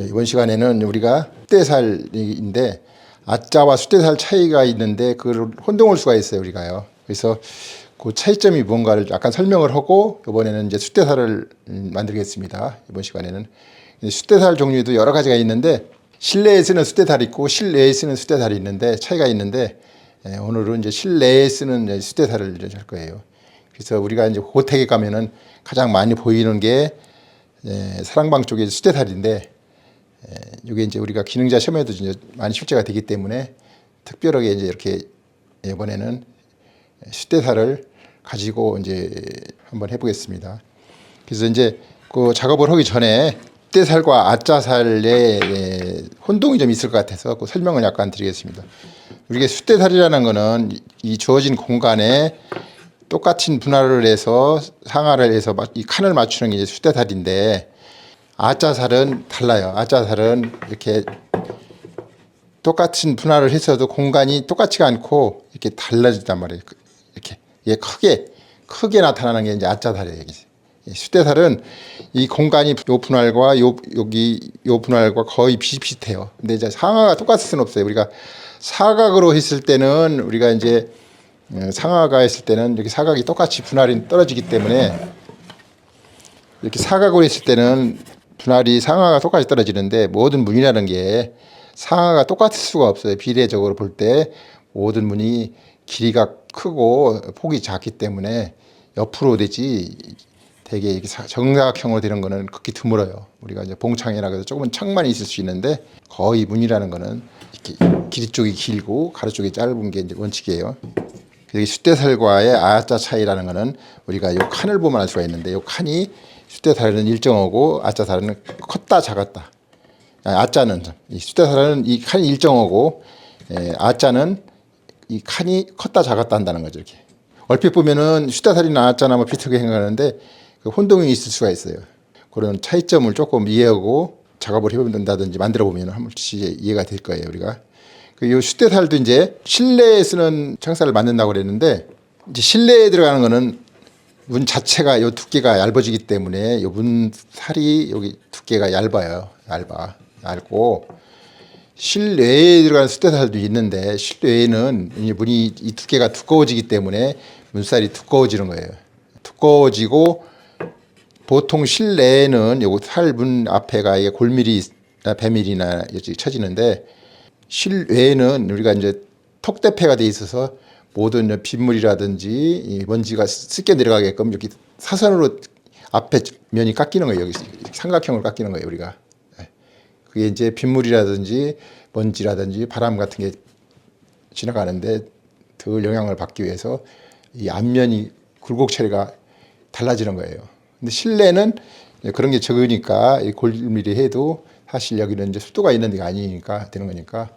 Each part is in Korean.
네, 이번 시간에는 우리가 숫대살인데 아자와 숫대살 차이가 있는데 그걸 혼동할 수가 있어요 우리가요. 그래서 그 차이점이 뭔가를 약간 설명을 하고 이번에는 이제 숫대살을 음, 만들겠습니다. 이번 시간에는 숫대살 종류도 여러 가지가 있는데 실내에 쓰는 숫대살이 있고 실내에 쓰는 숫대살이 있는데 차이가 있는데 예, 오늘은 이제 실내에 쓰는 숫대살을 할 거예요. 그래서 우리가 이제 고택에 가면은 가장 많이 보이는 게 예, 사랑방 쪽에 숫대살인데 예, 이게 이제 우리가 기능자 시험에도 이제 많이 출제가 되기 때문에 특별하게 이제 이렇게 이번에는 숫대살을 가지고 이제 한번 해보겠습니다. 그래서 이제 그 작업을 하기 전에 숫대살과 아자살의 예, 혼동이 좀 있을 것 같아서 그 설명을 약간 드리겠습니다. 우리가 숫대살이라는 거는 이 주어진 공간에 똑같은 분할을 해서 상하를 해서 막이 칸을 맞추는 게 이제 숫대살인데 아자살은 달라요. 아자살은 이렇게 똑같은 분할을 했어도 공간이 똑같지가 않고 이렇게 달라진단 말이에요. 그- 이렇게 예 크게 크게 나타나는 게 이제. 이 숫대살은 이 공간이 요 분할과 요 여기 요 분할과 거의 비슷비슷해요. 근데 이제 상하가 똑같을 수는 없어요. 우리가 사각으로 했을 때는 우리가 이제 어, 상하가 했을 때는 이렇게 사각이 똑같이 분할이 떨어지기 때문에 이렇게 사각으로 했을 때는 분할이 상하가 똑같이 떨어지는데 모든 문이라는 게 상하가 똑같을 수가 없어요. 비례적으로 볼 때 모든 문이 길이가 크고 폭이 작기 때문에 옆으로 되지 되게 이렇게 사- 정사각형으로 되는 거는 극히 드물어요. 우리가 이제 봉창이라 해서 조금은 창만 있을 수 있는데 거의 문이라는 거는 이렇게 길이 쪽이 길고 가로 쪽이 짧은 게 이제 원칙이에요. 여기 숫대살과의 아자 차이라는 거는 우리가 요 칸을 보면 알 수가 있는데 요 칸이 숫대살은 일정하고 아자살은 컸다 작았다. 아, 아자는 이 숫대살은 이 칸이 일정하고 에, 아자는 이 칸이 컸다 작았다 한다는 거죠 이렇게. 얼핏 보면은 숫대살이나 아자나 뭐 비슷하게 생각하는데 그 혼동이 있을 수가 있어요. 그런 차이점을 조금 이해하고 작업을 해본다든지 만들어 보면 한 번씩 이해가 될 거예요 우리가. 그요 숫대살도 이제 실내에 쓰는 창살을 만든다고 그랬는데 이제 실내에 들어가는 거는 문 자체가 요 두께가 얇아지기 때문에 요 문 살이 여기 두께가 얇아요. 얇아. 얇고 실내에 들어가는 숫대살도 있는데 실내에는 이 문이 이 두께가 두꺼워지기 때문에 문살이 두꺼워지는 거예요. 두꺼워지고 보통 실내에는 요거 살문 앞에가 이게 골밀이 배밀이나 이렇게 쳐지는데 실외에는 우리가 이제 턱대패가 돼 있어서 모든 빗물이라든지 이 먼지가 습게 내려가게끔 이렇게 사선으로 앞에 면이 깎이는 거예요. 여기 삼각형으로 깎이는 거예요. 우리가 예. 그게 이제 빗물이라든지 먼지라든지 바람 같은 게 지나가는데 덜 영향을 받기 위해서 이 앞면이 굴곡 처리가 달라지는 거예요. 근데 실내는 그런 게 적으니까 이 골밀이 해도 사실 여기는 이제 습도가 있는 데가 아니니까 되는 거니까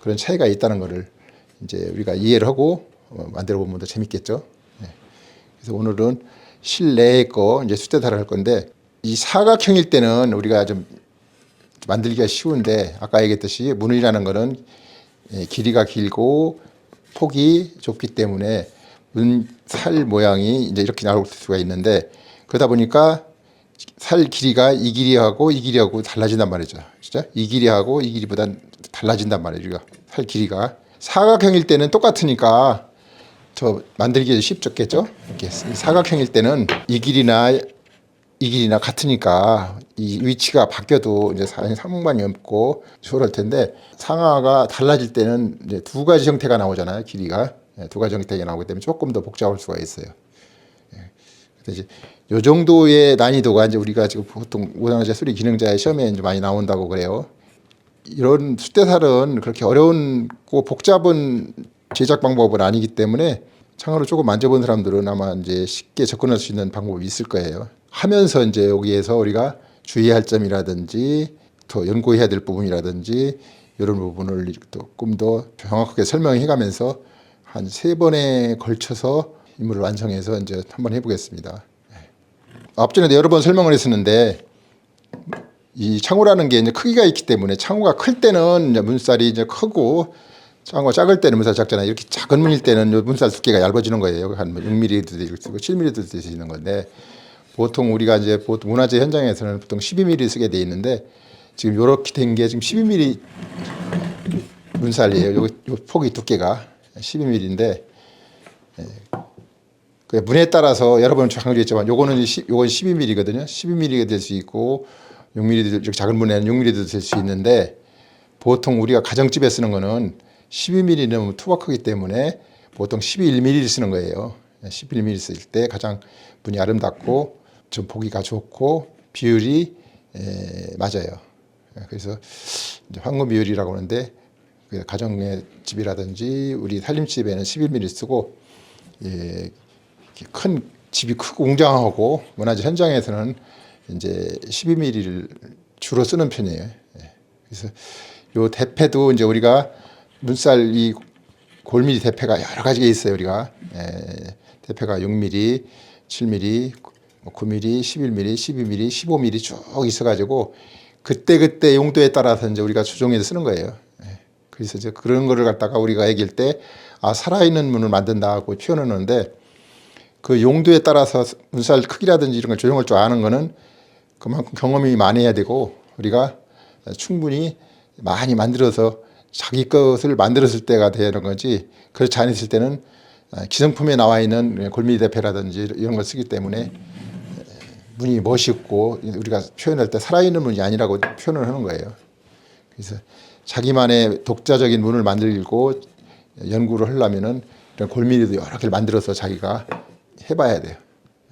그런 차이가 있다는 거를 이제 우리가 이해를 하고 어, 만들어 보면 더 재밌겠죠. 네. 그래서 오늘은 실내의 거 이제 숫대달을 할 건데 이 사각형일 때는 우리가 좀 만들기가 쉬운데 아까 얘기했듯이 문이라는 거는 예, 길이가 길고 폭이 좁기 때문에 문살 모양이 이제 이렇게 나올 수가 있는데 그러다 보니까 살 길이가 이 길이하고 이 길이하고 달라진단 말이죠. 진짜 이 길이하고 이 길이보다 달라진단 말이에요. 살 길이가 사각형일 때는 똑같으니까 저 만들기 쉽겠죠. 이렇게 사각형일 때는 이 길이나 이 길이나 같으니까 이 위치가 바뀌어도 이제 상관이 없고 수월할 텐데 상하가 달라질 때는 이제 두 가지 형태가 나오잖아요. 길이가 예, 두 가지 형태가 나오기 때문에 조금 더 복잡할 수가 있어요. 예. 이제 요 정도의 난이도가 이제 우리가 지금 보통 오장자 수리 기능자의 시험에 이제 많이 나온다고 그래요. 이런 숫대살은 그렇게 어려운 고 복잡한 제작 방법은 아니기 때문에 창으로 조금 만져본 사람들은 아마 이제 쉽게 접근할 수 있는 방법이 있을 거예요. 하면서 이제 여기에서 우리가 주의할 점이라든지 더 연구해야 될 부분이라든지 이런 부분을 조금 더 정확하게 설명해 가면서 한 세 번에 걸쳐서 임무를 완성해서 이제 한번 해보겠습니다. 앞전에도 여러 번 설명을 했었는데 이 창호라는 게 이제 크기가 있기 때문에 창호가 클 때는 문살이 이제 크고 창호가 작을 때는 문살 작잖아요. 이렇게 작은 문일 때는 요 문살 두께가 얇아지는 거예요. 한 6mm도 되고 7mm도 될수 있는 건데 보통 우리가 이제 보통 문화재 현장에서는 보통 12mm 쓰게 돼 있는데 지금 요렇게 된 게 지금 12mm 문살이에요. 요, 요 폭이 두께가 12mm인데 그 문에 따라서 여러분 장르겠지만 요거는 시, 요건 12mm거든요. 12mm가 될 수 있고 6mm 이렇게 작은 문에는 6mm도 될 수 있는데 보통 우리가 가정집에 쓰는 거는 12mm 너무 투박하기 때문에 보통 11mm 쓰는 거예요. 11mm 쓸 때 가장 문이 아름답고 좀 보기가 좋고 비율이 에, 맞아요. 그래서 이제 황금 비율이라고 하는데 그 가정의 집이라든지 우리 살림집에는 11mm 쓰고 예, 큰 집이 크고 웅장하고 문화재 현장에서는 이제 12mm를 주로 쓰는 편이에요. 예. 그래서 요 대패도 이제 우리가 눈살 이 골밀 대패가 여러 가지가 있어요. 우리가 예, 대패가 6mm, 7mm, 9mm, 11mm, 12mm, 15mm 쭉 있어가지고 그때 그때 용도에 따라서 이제 우리가 조정해서 쓰는 거예요. 예. 그래서 이제 그런 거를 갖다가 우리가 얘기할 때 아 살아있는 문을 만든다고 표현하는데 그 용도에 따라서 문살 크기라든지 이런 걸 조정할 줄 아는 거는 그만큼 경험이 많이 해야 되고 우리가 충분히 많이 만들어서 자기 것을 만들었을 때가 되는 거지 그렇지 않았을 때는 기성품에 나와 있는 골밀 대패라든지 이런 걸 쓰기 때문에 문이 멋있고 우리가 표현할 때 살아있는 문이 아니라고 표현을 하는 거예요. 그래서 자기만의 독자적인 문을 만들고 연구를 하려면은 이런 골밀이도 여러 개를 만들어서 자기가 해봐야 돼요.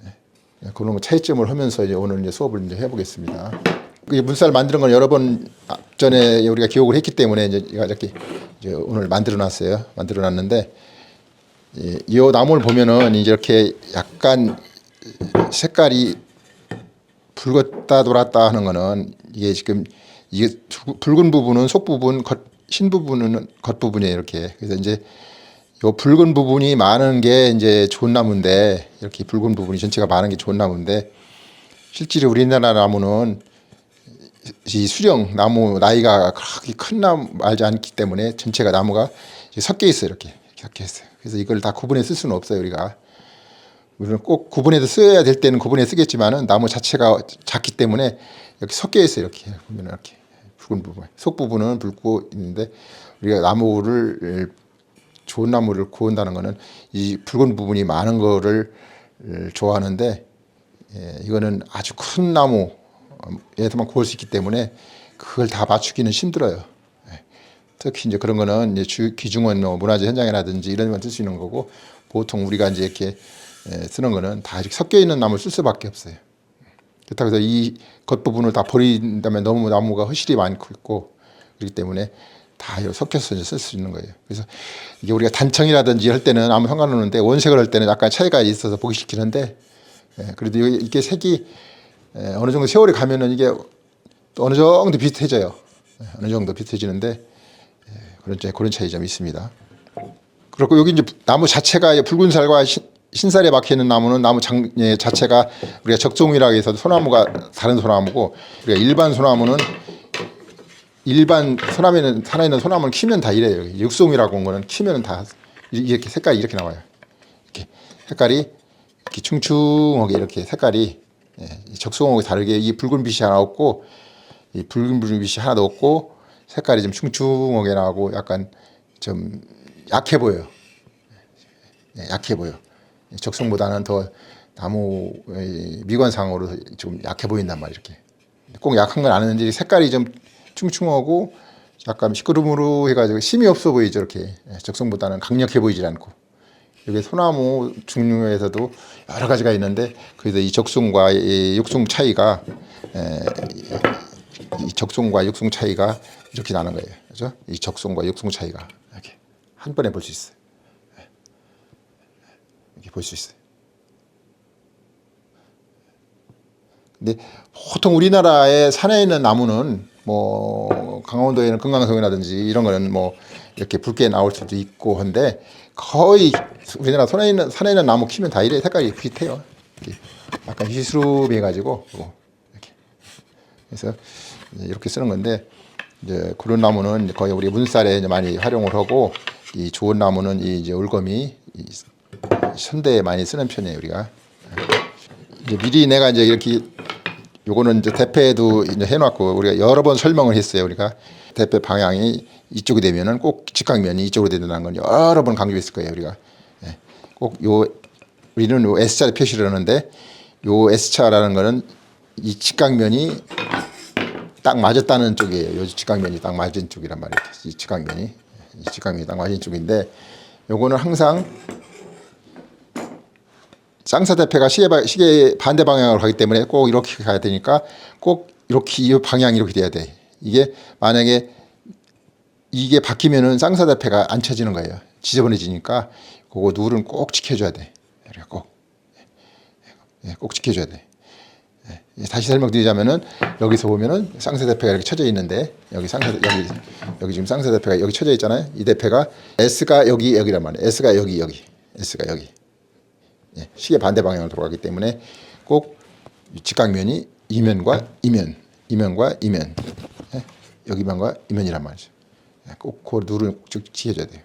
예. 그런 거 차이점을 하면서 이제 오늘 이제 수업을 이제 해보겠습니다. 이 문살 만드는 건 여러 번 전에 우리가 기억을 했기 때문에 이제 이렇게 이제 오늘 만들어 놨어요. 만들어 놨는데 이, 이 나무를 보면은 이렇게 약간 색깔이 붉었다 돌았다 하는 거는 이게 지금 이게 두- 붉은 부분은 속 부분, 겉, 흰 부분은 겉 부분이에요 이렇게. 그래서 이제 요 붉은 부분이 많은 게 이제 좋은 나무인데 이렇게 붉은 부분이 전체가 많은 게 좋은 나무인데 실제로 우리나라 나무는 이 수령 나무 나이가 그렇게 큰 나무 알지 않기 때문에 전체가 나무가 섞여 있어요 이렇게 섞여 있어요. 그래서 이걸 다 구분해 쓸 수는 없어요 우리가. 우리는 꼭 구분해서 써야 될 때는 구분해 쓰겠지만은 나무 자체가 작기 때문에 이렇게 섞여 있어요 이렇게 보면 이렇게 붉은 부분 속 부분은 붉고 있는데 우리가 나무를 좋은 나무를 구한다는 거는 이 붉은 부분이 많은 거를 좋아하는데 예, 이거는 아주 큰 나무 에서만 구할 수 있기 때문에 그걸 다 맞추기는 힘들어요. 예. 특히 이제 그런 거는 이제 주, 기중원 뭐 문화재 현장이라든지 이런 데만 쓸 수 있는 거고 보통 우리가 이제 이렇게 예, 쓰는 거는 다 이렇게 섞여 있는 나무를 쓸 수밖에 없어요. 그렇다고 해서 이 겉부분을 다 버린다면 너무 나무가 허실이 많고 있고 그렇기 때문에 다 섞여서 쓸 수 있는 거예요. 그래서 이게 우리가 단청이라든지 할 때는 아무 상관없는데 원색을 할 때는 약간 차이가 있어서 보기 싫기는데 예, 그래도 이게- 색이 예, 어느 정도 세월이 가면은 이게 또 어느 정도 비슷해져요. 예, 어느 정도 비슷해지는데 예, 그런 차- 그런 차이점이 있습니다. 그리고 여기 이제 나무 자체가 붉은 살과 흰, 흰살에 박혀 있는 나무는 나무 장 예, 자체가 우리가 적종이라고 해서 소나무가 다른 소나무고 우리가 일반 소나무는 일반 소나무는 살아있는 소나무는 키면 다 이래요. 육송이라고 한 거는 키면은 다 이렇게 색깔이 이렇게 나와요. 이렇게 색깔이 이렇게 충충하게 이렇게 색깔이 예, 이 적송하고 다르게 이 붉은 빛이 하나 없고 이 붉은 빛이 하나도 없고 색깔이 좀 충충하게 나오고 약간 좀 약해 보여요. 예, 약해 보여. 적성보다는 더 나무 미관상으로 좀 약해 보인단 말이야 이렇게. 꼭 약한 건 아는데 색깔이 좀 충충하고 약간 시끄러무로 해가지고 힘이 없어 보이죠 이렇게 예, 적성보다는 강력해 보이질 않고 여기 소나무 종류에서도 여러 가지가 있는데 그래서 이 적송과 이 육송 차이가 에, 이 적송과 육송 차이가 이렇게 나는 거예요. 그죠? 이 적송과 육송 차이가 이렇게 한 번에 볼 수 있어요. 예. 이렇게 볼 수 있어요. 근데 보통 우리나라의 산에 있는 나무는 뭐 강원도에는 금강송이라든지 이런 거는 뭐 이렇게 붉게 나올 수도 있고 한데 거의 우리나라 산에 있는 산에 있는 나무 키면 다 이래 색깔이 비슷해요. 이렇게 약간 희스루해 가지고 이렇게 그래서 이렇게 쓰는 건데 이제 그런 나무는 거의 우리 문살에 많이 활용을 하고 이 좋은 나무는 이 이제 올거미 이 선대에 많이 쓰는 편이에요 우리가. 이제 미리 내가 이제 이렇게 요거는 이제 대패도 이제 해놨고 우리가 여러 번 설명을 했어요. 우리가 대패 방향이 이쪽이 되면은 꼭 직각면이 이쪽으로 된다는 건 여러 번 강조했을 거예요. 우리가 예. 꼭요 우리는 요 S자를 표시를 하는데 요 S자라는 거는 이 직각면이 딱 맞았다는 쪽이에요. 요 직각면이 딱 맞은 쪽이란 말이에요. 이 직각면이 이 직각면이 딱 맞은 쪽인데 요거는 항상 쌍사대패가 시계, 반대 방향으로 가기 때문에 꼭 이렇게 가야 되니까 꼭 이렇게 이 방향이 이렇게 돼야 돼. 이게 만약에 이게 바뀌면은 쌍사대패가 안 쳐지는 거예요. 지저분해지니까 그거 룰은 꼭 지켜줘야 돼. 이렇게 꼭, 예, 꼭 지켜줘야 돼. 예, 다시 설명드리자면은 여기서 보면은 쌍사대패가 이렇게 쳐져 있는데 여기 쌍사 여기 여기 지금 쌍사대패가 여기 쳐져 있잖아요. 이 대패가 S가 여기 여기란 말이에요. S가 여기 여기 S가 여기 예, 시계 반대 방향으로 돌아가기 때문에 꼭이 직각면이 이면과 이면, 이면과 이면, 예, 여기면과 이면이란 말이죠. 예, 꼭그 룰을 쭉 지켜줘야 돼요.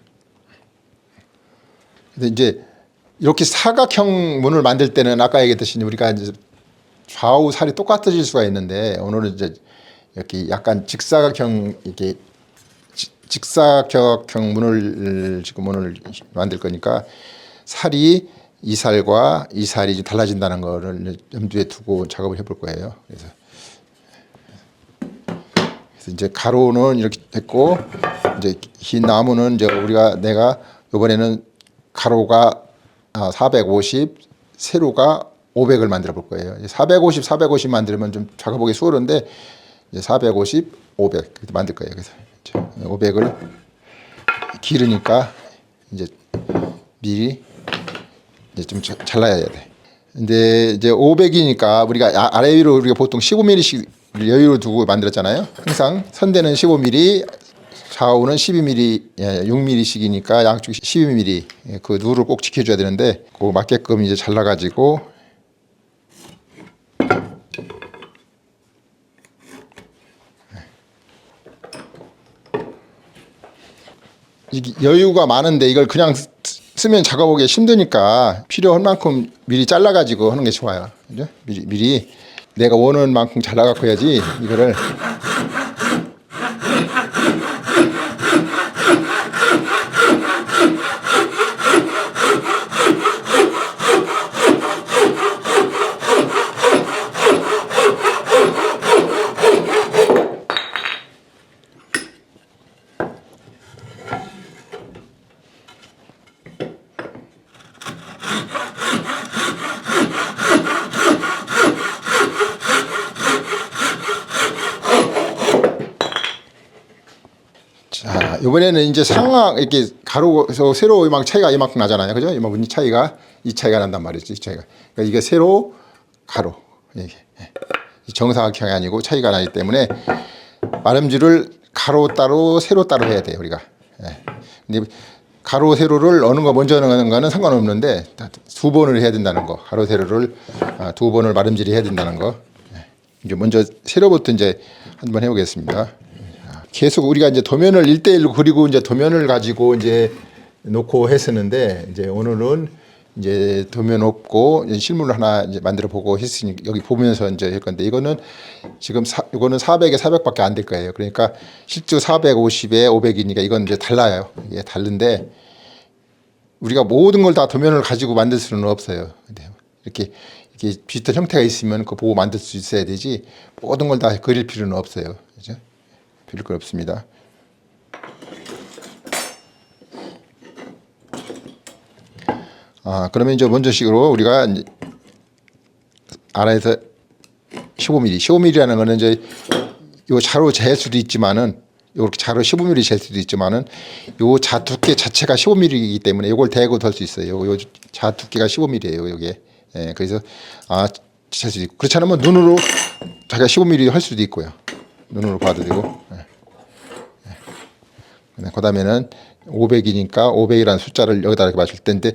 근데 이제 이렇게 사각형 문을 만들 때는 아까 얘기했듯이 우리가 이제 좌우 살이 똑같아질 수가 있는데 오늘은 이제 이렇게 약간 직사각형 이렇게 지- 직사각형 문을 지금 문을 만들 거니까 살이 이 살과 이 살이 좀 달라진다는 거를 염두에 두고 작업을 해볼 거예요. 그래서 이제 가로는 이렇게 됐고 이제 긴 나무는 이제 우리가 내가 이번에는 가로가 아, 450, 세로가 500을 만들어 볼 거예요. 450, 450 만들면 좀 작업하기 수월한데 이제 450, 500 이렇게 만들 거예요. 그래서 500을 기르니까 이제 미리 이제 좀 자- 잘라야 돼. 근데 이제 500이니까 우리가 아- 아래 위로 우리가 보통 15mm씩 여유를 두고 만들었잖아요. 항상 선대는 15mm, 좌우는 12mm, 예, 6mm씩이니까 양쪽 12mm 예, 그 룰을 꼭 지켜줘야 되는데 그 맞게끔 이제 잘라가지고 이게 여유가 많은데 이걸 그냥 쓰- 쓰면 작업하기 힘드니까 필요한 만큼 미리 잘라가지고 하는 게 좋아요. 그죠? 미리, 미리 내가 원하는 만큼 잘라갖고 해야지 이거를 자 이번에는 이제 상하 이렇게 가로에서 세로 이만큼 차이가 이만큼 나잖아요, 그죠? 이만큼 이 차이가 이 차이가 난단 말이지, 이 차이가. 그러니까 이게 세로 가로 이게 예. 정사각형이 아니고 차이가 나기 때문에 마름질을 가로 따로 세로 따로 해야 돼요, 우리가. 예. 근데 가로 세로를 어느 거 먼저 하는 거는 상관없는데 다두 번을 해야 된다는 거. 가로 세로를 아, 두 번을 마름질이 해야 된다는 거. 예. 이제 먼저 세로부터 이제 한번 해 보겠습니다. 계속 우리가 이제 도면을 일대일로 그리고 이제 도면을 가지고 이제 놓고 했었는데 이제 오늘은 이제 도면 없고 이제 실물을 하나 이제 만들어 보고 했으니 여기 보면서 이제 할 건데 이거는 지금 사, 이거는 400에 400밖에 안 될 거예요. 그러니까 실제 450에 500이니까 이건 이제 달라요. 이게 다른데 우리가 모든 걸 다 도면을 가지고 만들 수는 없어요. 이렇게 이렇게 비슷한 형태가 있으면 그거 보고 만들 수 있어야 되지 모든 걸 다 그릴 필요는 없어요. 필요 건 없습니다. 아 그러면 이제 먼저식으로 우리가 아래에서 15mm, 15mm라는 거는 이제 요 자로 잴 수도 있지만은 요렇게 자로 15mm 잴 수도 있지만은 요 자 두께 자체가 15mm이기 때문에 요걸 대고 덜 수 있어요. 요, 요 자 두께가 15mm예요. 요게. 예, 그래서 아, 잴 수도 있고 그렇지 않으면 눈으로 자기가 15mm 할 수도 있고요. 눈으로 봐도 되고. 예. 예. 그다음에는 500이니까 500이라는 숫자를 여기다 이렇게 맞출 텐데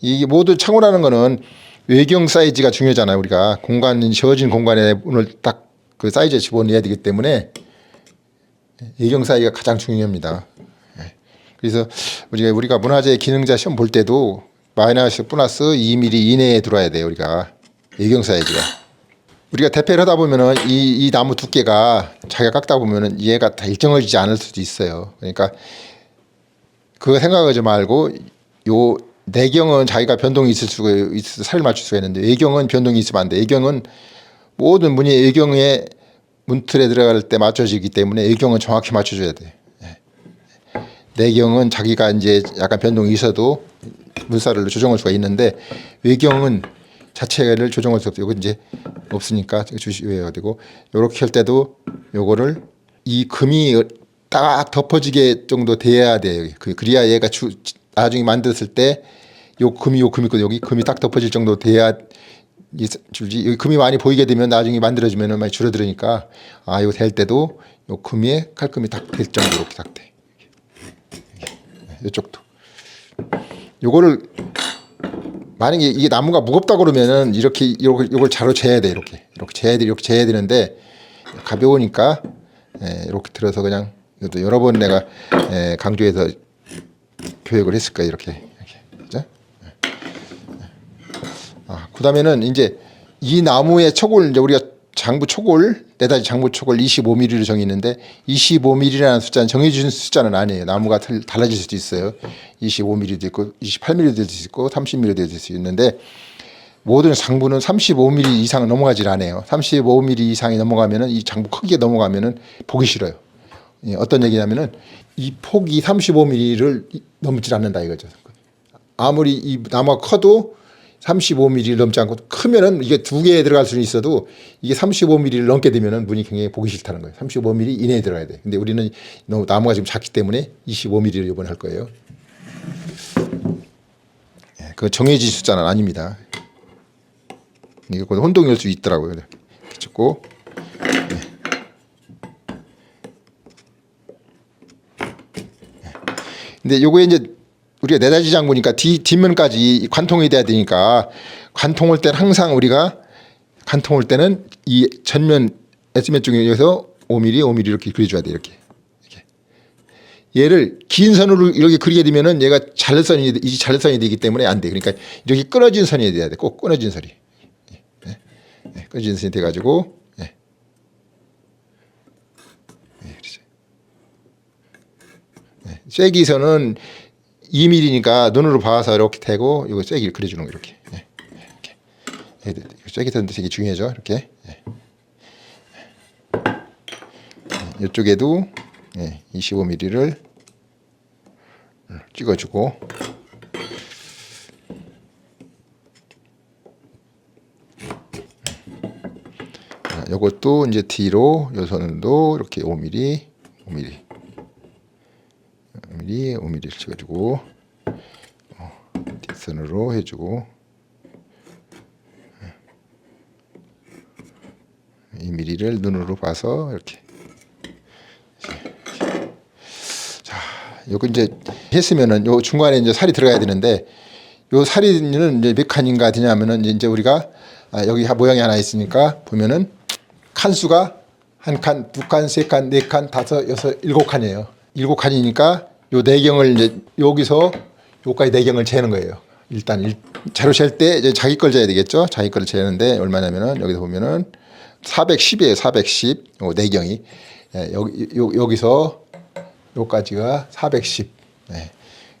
이게 모두 창호라는 거는 외경 사이즈가 중요하잖아요. 우리가 공간 지어진 공간에 오늘 딱 그 사이즈에 집어넣어야 되기 때문에 외경 사이즈가 가장 중요합니다. 예. 그래서 우리가 우리가 문화재 기능자 시험 볼 때도 마이너스 플러스 2mm 이내에 들어야 돼요. 우리가 외경 사이즈가 우리가 대패를 하다 보면은 이, 이 나무 두께가 자기가 깎다 보면은 얘가 다 일정해지지 않을 수도 있어요. 그러니까 그거 생각하지 말고 요 내경은 자기가 변동이 있을 수가 있어 살을 맞출 수가 있는데 외경은 변동이 있으면 안 돼. 외경은 모든 문이 외경의 문틀에 들어갈 때 맞춰지기 때문에 외경은 정확히 맞춰줘야 돼. 예. 내경은 자기가 이제 약간 변동이 있어도 문살을 조정할 수가 있는데 외경은 자체를 조정할 수 없어요. 이거 이제 없으니까 주시해야 되고 요렇게 할 때도 요거를 이 금이 딱 덮어지게 정도 돼야 돼요. 그 그래야 얘가 주, 나중에 만들었을 때 요 금이 요 금이 있고 여기 금이 딱 덮어질 정도 돼야 이 줄지 여기 금이 많이 보이게 되면 나중에 만들어지면은 많이 줄어들으니까 아 이거 될 때도 요 금에 칼금이 딱 될 정도로 이렇게 딱 돼. 이쪽도 요거를 만약에 이게 나무가 무겁다 그러면은 이렇게 이걸 이걸 자로 재야 돼 이렇게. 이렇게 재야 돼 이렇게 재야 되는데 가벼우니까 예, 이렇게 들어서 그냥 이것도 여러 번 내가 예, 강조해서 교육을 했을 거야 이렇게. 이렇게. 그죠? 아 그다음에는 이제 이 나무의 촉을 이제 우리가 장부 촉을 네다지 장부 촉을 25mm로 정했는데 25mm라는 숫자는 정해진 숫자는 아니에요. 나무가 틀- 달라질 수도 있어요. 25mm도 있고 28mm도 될 수 있고 30mm도 될 수 있는데 모든 장부는 35mm 이상 넘어가질 않아요. 35mm 이상이 넘어가면은 이 장부 크기가 넘어가면은 보기 싫어요. 예, 어떤 얘기냐면은 이 폭이 35mm를 넘질 않는다 이거죠. 아무리 이 나무가 커도 35mm를 넘지 않고 크면은 이게 두 개에 들어갈 수는 있어도 이게 35mm를 넘게 되면은 문이 굉장히 보기 싫다는 거예요. 35mm 이내에 들어가야 돼. 근데 우리는 너무 나무가 지금 작기 때문에 25mm를 이번에 할 거예요. 예, 그 정해진 숫자는 아닙니다. 이게 곧 혼동일 수 있더라고요. 이렇게 찍고 근데 요거에 이제 우리가 네다지 장부니까 뒤 뒷면까지 관통이 돼야 되니까 관통할 때는 항상 우리가 관통할 때는 이 전면 에스메 중에서 5mm, 5mm 이렇게 그려줘야 돼 이렇게. 이렇게. 얘를 긴 선으로 이렇게 그리게 되면은 얘가 잘선이 이 잘선이 되기 때문에 안 돼. 그러니까 이렇게 끊어진 선이 돼야 돼. 꼭 끊어진 선이. 예, 예, 끊어진 선이 돼가지고 예. 예, 그렇죠. 2mm니까 눈으로 봐서 이렇게 대고 이거 쐐기를 그려주는 거 이렇게. 예, 이렇게. 쐐기선도 되게 중요하죠. 이렇게. 예. 예, 이쪽에도 예, 25mm를 찍어주고 자, 요것도 이제 뒤로 요 선도 이렇게 5mm, 5mm. 5mm, 5mm를 찍어주고 어, 뒷선으로 해주고 2mm를 눈으로 봐서 이렇게 자, 요거 이제 했으면은 요 중간에 이제 살이 들어가야 되는데 요 살이는 이제 몇 칸인가 되냐면은 이제 우리가 아, 여기 모양이 하나 있으니까 보면은 칸수가 한 칸, 두 칸, 세 칸, 네 칸, 다섯, 여섯, 일곱 칸이에요. 일곱 칸이니까 요 내경을 이제 여기서 요까지 내경을 재는 거예요. 일단 일, 자로 잴때 이제 자기 걸 재야 되겠죠. 자기 걸 재는데 얼마냐면은 여기서 보면은 410이에요. 410. 요 내경이 예, 여기 요, 여기서 요까지가 410. 예.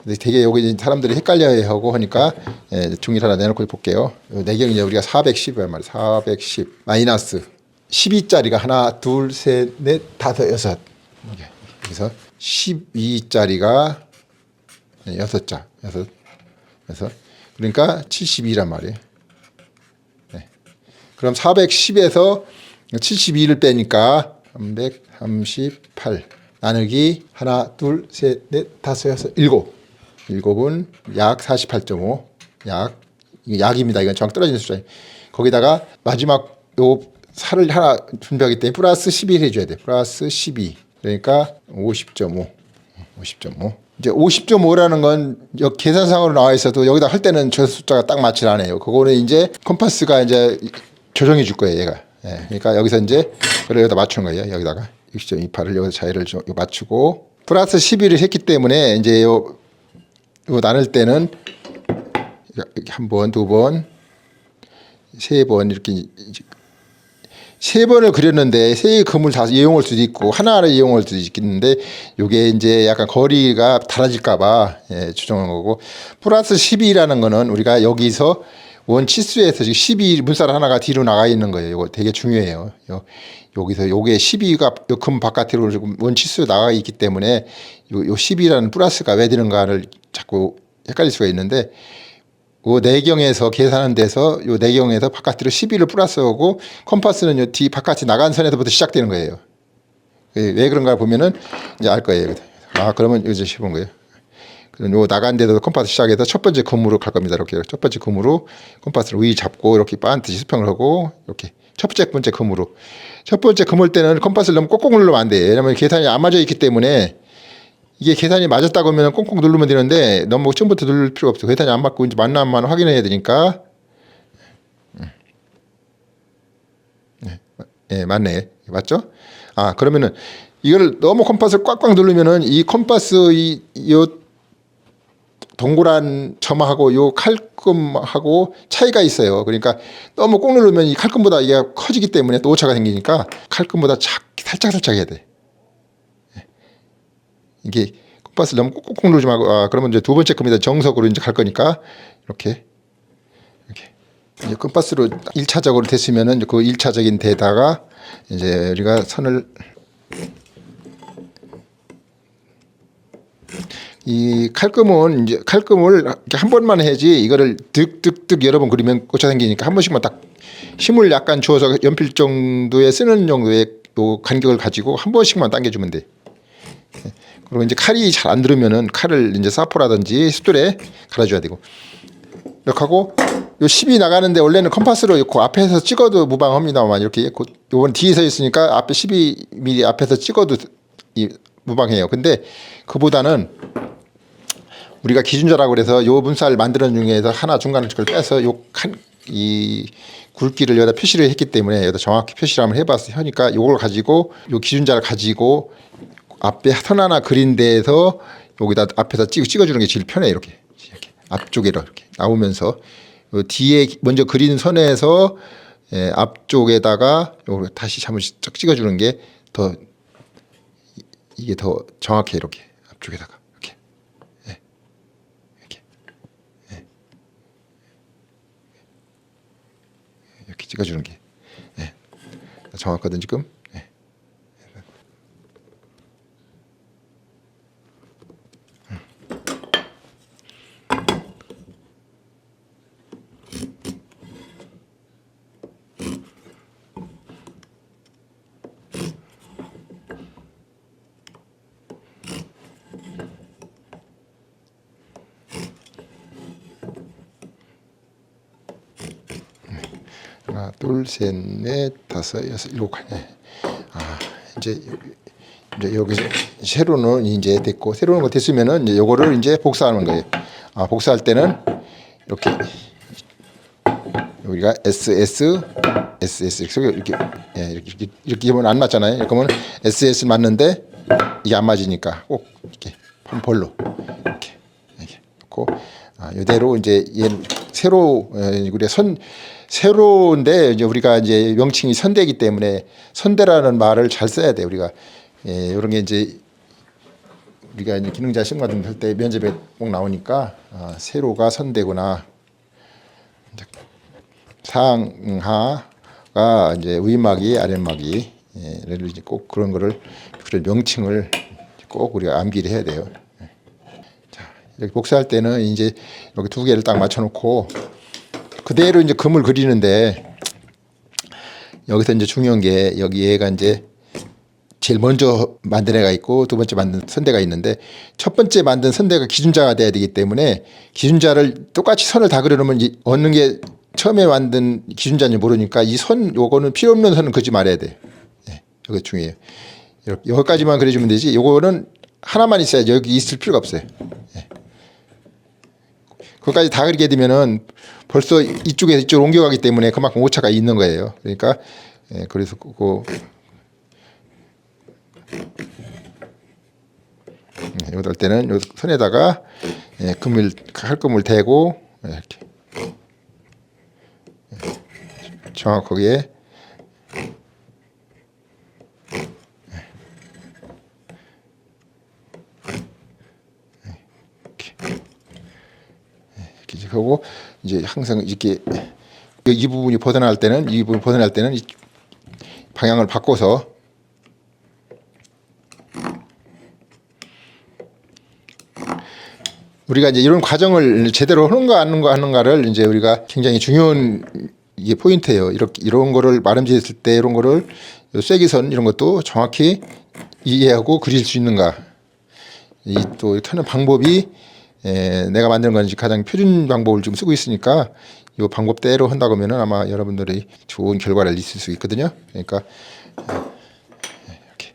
근데 되게 여기 사람들이 헷갈려하고 하니까 예, 종이 하나 내놓고 볼게요. 요 내경이 이제 우리가 410이란 말이에요. 410 마이너스 12짜리가 하나, 둘, 셋, 넷, 다섯, 여섯. 이게 여기서 12짜리가 여섯 자, 여섯, 여섯. 그러니까 72란 말이에요. 네. 그럼 410에서 72를 빼니까 338 나누기 하나, 둘, 셋, 넷, 다섯, 여섯, 일곱. 일곱은 약 48.5. 약 약입니다. 이건 정확 떨어지는 숫자. 거기다가 마지막 요 살을 하나 준비하기 때문에 플러스 11 해줘야 돼. 플러스 12. 그러니까 50.5. 50.5. 이제 50.5라는 건 여- 계산상으로 나와 있어도 여기다 할 때는 저 숫자가 딱 맞질 않아요. 그거는 이제 컴파스가 이제 조정해 줄 거예요, 얘가. 예, 그러니까 여기서 이제 그걸 여기다 맞추는 거예요. 여기다가 60.28을 여기서 자리를 좀 맞추고 플러스 11을 했기 때문에 이제 요, 요 나눌 때는 한 번, 두 번, 세 번 이렇게 세 번을 그렸는데 세 금을 다 이용할 수도 있고 하나를 이용할 수도 있겠는데 요게 이제 약간 거리가 달라질까봐 예, 추정한 거고 플러스 12라는 거는 우리가 여기서 원 치수에서 지금 12 문살 하나가 뒤로 나가 있는 거예요. 이거 되게 중요해요. 요, 여기서 요게 12가 요 금 바깥으로 지금 원 치수 나가 있기 때문에 요, 요 12라는 플러스가 왜 되는가를 자꾸 헷갈릴 수가 있는데 요 내경에서 계산한 데서 요 내경에서 바깥으로 12를 플러스하고 컴파스는 요뒤 바깥이 나간 선에서부터 시작되는 거예요. 예, 왜 그런가 보면은 이제 알 거예요. 아 그러면 이제 쉬운 거예요. 그럼 요 나간 데도 컴파스 시작해서 첫 번째 금으로 갈 겁니다. 이렇게 첫 번째 금으로 컴파스를 위 잡고 이렇게 반드시 수평을 하고 이렇게 첫 번째 번째 금으로 첫 번째 금을 때는 컴파스를 너무 꼭꼭 누르면 안 돼. 왜냐면 계산이 안 맞아 있기 때문에 이게 계산이 맞았다고 하면 꽁꽁 누르면 되는데 너무 처음부터 누를 필요 없어. 계산이 안 맞고 이제 맞나 안 맞나 확인해야 되니까. 네, 예, 맞네. 맞죠? 아, 그러면은 이거를 너무 컴파스를 꽉꽉 누르면은 이 컴파스 이, 요 동그란 점하고 요 칼금하고 차이가 있어요. 그러니까 너무 꼭 누르면 이 칼금보다 이게 커지기 때문에 또 오차가 생기니까 칼금보다 작, 살짝 살짝 해야 돼. 이게 컴파스를 너무 꾹꾹 누르지 말고 아 그러면 이제 두 번째 금이다. 정석으로 이제 갈 거니까. 이렇게. 이렇게. 이제 컴파스로 1차적으로 됐으면은 그 1차적인 데다가 이제 우리가 선을 이 칼금은 이제 칼금을 한 번만 해야지 이거를 득득득 여러 번 그리면 오차 생기니까 한 번씩만 딱 힘을 약간 주어서 연필 정도에 쓰는 정도의 요 간격을 가지고 한 번씩만 당겨주면 돼. 그리고 이제 칼이 잘 안 들으면은 칼을 이제 사포라든지 숫돌에 갈아줘야 되고 이렇게 하고 요 10이 나가는데 원래는 컴파스로 그 앞에서 찍어도 무방합니다만 이렇게 그 요번 뒤에 서 있으니까 앞에 12mm 앞에서 찍어도 이 무방해요. 근데 그보다는 우리가 기준자라고 그래서 요 문살 만드는 중에서 하나 중간을 걸 빼서 요 칸 이 굵기를 여기다 표시를 했기 때문에 여기다 정확히 표시를 한번 해봤어 하니까 요걸 가지고 요 기준자를 가지고 앞에 선 하나 그린 데에서 여기다 앞에다 찍어 찍어주는 게 제일 편해 이렇게. 이렇게. 앞쪽에로 이렇게 나오면서. 요 뒤에 먼저 그린 선에서 예, 앞쪽에다가 요걸 다시 한번 쫙 찍어주는 게 더 이게 더 정확해 이렇게. 앞쪽에다가. 이렇게. 예. 이렇게. 예. 이렇게 찍어주는 게 예. 정확하든 지금 예. 하나, 둘, 셋, 넷, 다섯, 여섯, 일곱 칸. 예. 아, 이제 여- 이제 여기서 세로는 이제 됐고 세로는 거 됐으면은 이제 요거를 이제 복사하는 거예요. 아, 복사할 때는 이렇게 우리가 SS SS 이렇게 예, 이렇게 이렇게 하면 안 맞잖아요. 하면 SS 맞는데 이게 안 맞으니까 꼭 이렇게 펌폴로 이렇게 이렇게 놓고 아, 이대로 이제 얘 세로 에, 우리 선 세로인데 이제 우리가 이제 명칭이 선대이기 때문에 선대라는 말을 잘 써야 돼 우리가 예, 이런 게 이제 우리가 이제 기능자 시험 같은 할때 면접에 꼭 나오니까 아, 세로가 선대구나 상하가 이제 위막이 아랫막이 예, 를 이제 꼭 그런 거를 그런 명칭을 꼭 우리가 암기를 해야 돼요. 이렇게 복사할 때는 이제 이렇게 두 개를 딱 맞춰놓고 그대로 이제 금을 그리는데 여기서 이제 중요한 게 여기 얘가 이제 제일 먼저 만든 애가 있고 두 번째 만든 선대가 있는데 첫 번째 만든 선대가 기준자가 돼야 되기 때문에 기준자를 똑같이 선을 다 그려놓으면 이 어느 게 처음에 만든 기준자인지 모르니까 이 선 요거는 필요 없는 선은 그지 말아야 돼. 예, 이거 중요해요. 여기까지만 그려주면 되지. 요거는 하나만 있어야지 여기 있을 필요가 없어요. 예. 그것까지 다 그리게 되면은 벌써 이쪽에서 이쪽으로 옮겨가기 때문에 그만큼 오차가 있는 거예요. 그러니까 예, 그래서 그거 예, 이거 할 때는 요 선에다가 예, 금을 칼금을 대고 예, 이렇게 예, 정확하게 항상 이렇게 이 부분이 벗어날 때는 이 부분 이 벗어날 때는 이 방향을 바꿔서 우리가 이제 이런 과정을 제대로 하는가 안 하는가 하는가를 이제 우리가 굉장히 중요한 이게 포인트예요. 이렇게 이런 거를 마름지했을 때 이런 거를 요 쐐기선 이런 것도 정확히 이해하고 그릴 수 있는가. 이 또 타는 방법이 에, 내가 만드는 건 이제 가장 표준 방법을 지금 쓰고 있으니까 이 방법대로 한다 그러면은 아마 여러분들이 좋은 결과를 있을 수 있거든요. 그러니까 이렇게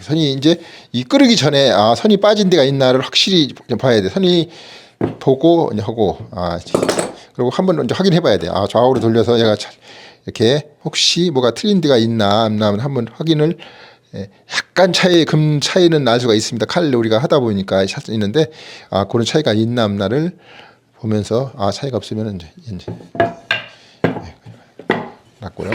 선이 이제 이 끓이기 전에 아 선이 빠진 데가 있나를 확실히 좀 봐야 돼. 선이 보고 하고 아 그리고 한번 이제 확인해 봐야 돼. 아 좌우로 돌려서 얘가 자- 이렇게 혹시 뭐가 틀린 데가 있나 한번 확인을 예, 약간 차이 금 차이는 날 수가 있습니다. 칼 우리가 하다 보니까 샷 있는데 아 그런 차이가 있나 없나를 보면서 아 차이가 없으면 이제 이제 예, 놨고요.